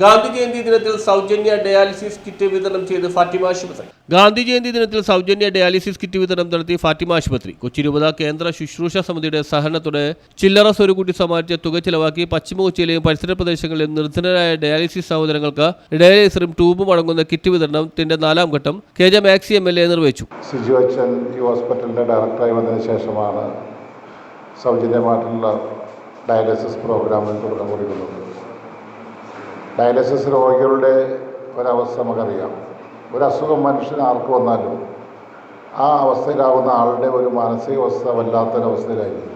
Gandhi Jayanti ദിനത്തിൽ സൗജന്യ dialysis kit വിതരണം ചെയ്ത് ഫാത്തിമ ആശുപത്രി. ഗാന്ധി ജയന്തി ദിനത്തിൽ സൗജന്യ ഡയാലിസിസ് കിറ്റ് വിതരണം നടത്തി ഫാത്തിമ ആശുപത്രി. കൊച്ചി രൂപത കേന്ദ്ര ശുശ്രൂഷ സമിതിയുടെ സഹകരണത്തോടെ ചില്ലറ സ്വരുകൂട്ടി സമാരിച്ച തുക ചെലവാക്കി പശ്ചിമ കൊച്ചിയിലെയും പരിസര പ്രദേശങ്ങളിലെയും നിർധനരായ ഡയാലിസിസ് സഹോദരങ്ങൾക്ക് ഡയാലിസറും ട്യൂബും അടങ്ങുന്ന കിറ്റ് വിതരണത്തിന്റെ നാലാം ഘട്ടം K J Maxi M L A നിർവഹിച്ചു. സിജു അച്ഛൻ ഈ ഹോസ്പിറ്റലിന്റെ ഡയറക്ടറായി വന്നതിന് ശേഷമാണ് സൗജന്യമായിട്ടുള്ള ഡയാലിസിസ് പ്രോഗ്രാമിന് തുടക്കം കുറിക്കുന്നത്. ഡയാലിസിസ് രോഗികളുടെ ഒരവസ്ഥ നമുക്കറിയാം. ഒരു അസുഖം മനുഷ്യന് ആർക്ക് വന്നാലും ആ അവസ്ഥയിലാവുന്ന ആളുടെ ഒരു മാനസികാവസ്ഥ വല്ലാത്തൊരവസ്ഥയിലായിരിക്കും.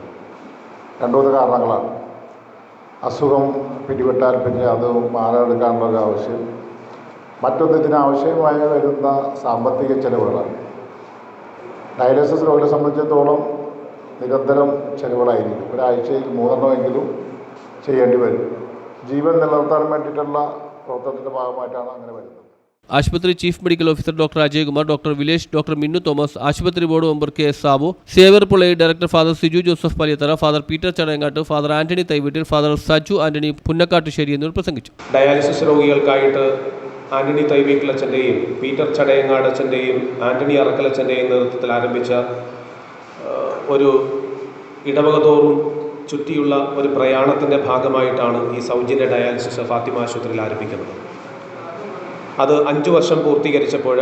രണ്ടു മൂന്ന് കാരണങ്ങളാണ്. അസുഖം പിടിപെട്ടാൽ പിന്നെ അത് മാറാനെടുക്കാനുള്ള ഒരു ആവശ്യം. മറ്റൊന്ന് ഇതിനാവശ്യമായി വരുന്ന സാമ്പത്തിക ചെലവുകളാണ്. ഡയാലിസിസ് രോഗികളെ സംബന്ധിച്ചിടത്തോളം നിരന്തരം ചെലവുകളായിരിക്കും. ഒരാഴ്ചയിൽ മൂന്നെണ്ണമെങ്കിലും ചെയ്യേണ്ടി വരും. ജീവൻ നിലനിർത്താൻ വേണ്ടിയിട്ടുള്ള പ്രവർത്തനത്തിന്റെ ഭാഗമായിട്ടാണ് അങ്ങനെ വരുന്നത്. ആശുപത്രി chief medical officer doctor Ajayakumar doctor Vilesh doctor Minnu Thomas ആശുപത്രി board member K S Sabu saver പുള്ളി director father Siju Joseph Paliyathara father Peter Chadayangattu father Antony Thaiveettil father Saju Antony Punnakkattussery എന്നിവർ പ്രസംഗിച്ചു. Dialysis രോഗികൾക്കായിട്ട് ആന്റണി തൈവീക്കിലച്ഛന്റെയും പീറ്റർ ചടയങ്ങാട് അച്ഛന്റെയും ആന്റണി അറക്കലച്ഛന്റെയും നേതൃത്വത്തിൽ ആരംഭിച്ച ഒരു ഇടവക തോറും ചുറ്റിയുള്ള ഒരു പ്രയാണത്തിന്റെ ഭാഗമായിട്ടാണ് ഈ സൗജന്യ ഡയാലിസിസ് ഫാത്തിമ ആശുപത്രിയിൽ ആരംഭിക്കുന്നത്. അത് അഞ്ച് വർഷം പൂർത്തീകരിച്ചപ്പോൾ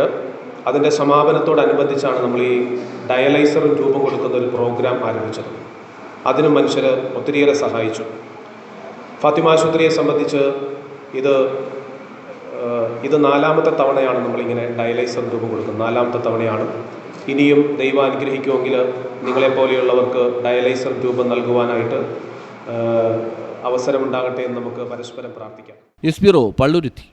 അതിന്റെ സമാപനത്തോടനുബന്ധിച്ചാണ് നമ്മൾ ഈ ഡയലൈസറും രൂപം കൊടുക്കുന്ന ഒരു പ്രോഗ്രാം ആരംഭിച്ചത്. അതിനും മനുഷ്യർ ഒത്തിരിയേറെ സഹായിച്ചു. ഫാത്തിമ ആശുപത്രിയെ സംബന്ധിച്ച് ഇത് ഇത് നാലാമത്തെ തവണയാണ് നമ്മളിങ്ങനെ ഡയലൈസർ രൂപം കൊടുക്കുന്നത്. നാലാമത്തെ തവണയാണ്. ഇനിയും ദൈവം അനുഗ്രഹിക്കുമെങ്കിൽ നിങ്ങളെപ്പോലെയുള്ളവർക്ക് ഡയലൈസർ രൂപം നൽകുവാനായിട്ട് അവസരമുണ്ടാകട്ടെ എന്ന് നമുക്ക് പരസ്പരം പ്രാർത്ഥിക്കാം. News bureau Palluruthy.